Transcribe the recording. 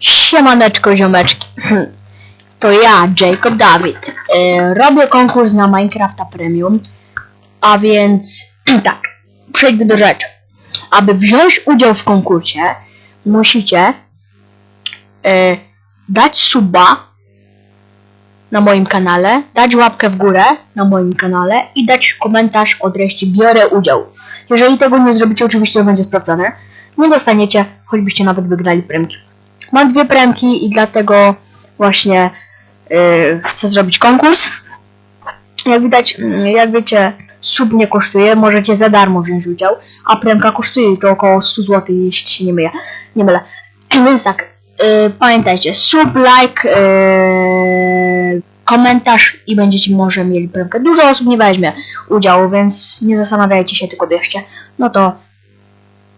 Siemaneczko ziomeczki. To ja, Jacob Dawid. E, robię konkurs na Minecrafta Premium. A więc tak, przejdźmy do rzeczy. Aby wziąć udział w konkursie, musicie e, dać suba na moim kanale, dać łapkę w górę na moim kanale i dać komentarz o treści biorę udział. Jeżeli tego nie zrobicie, oczywiście to będzie sprawdzone. Nie dostaniecie, choćbyście nawet wygrali premki. Mam dwie premki i dlatego właśnie yy, chcę zrobić konkurs. Jak widać, mm, jak wiecie, sub nie kosztuje, możecie za darmo wziąć udział, a premka kosztuje to około 100 zł, jeśli się nie mylę. Nie mylę. Więc tak, yy, pamiętajcie, sub, like, yy, komentarz i będziecie może mieli premkę. Dużo osób nie weźmie udziału, więc nie zastanawiajcie się, tylko bierzcie. No to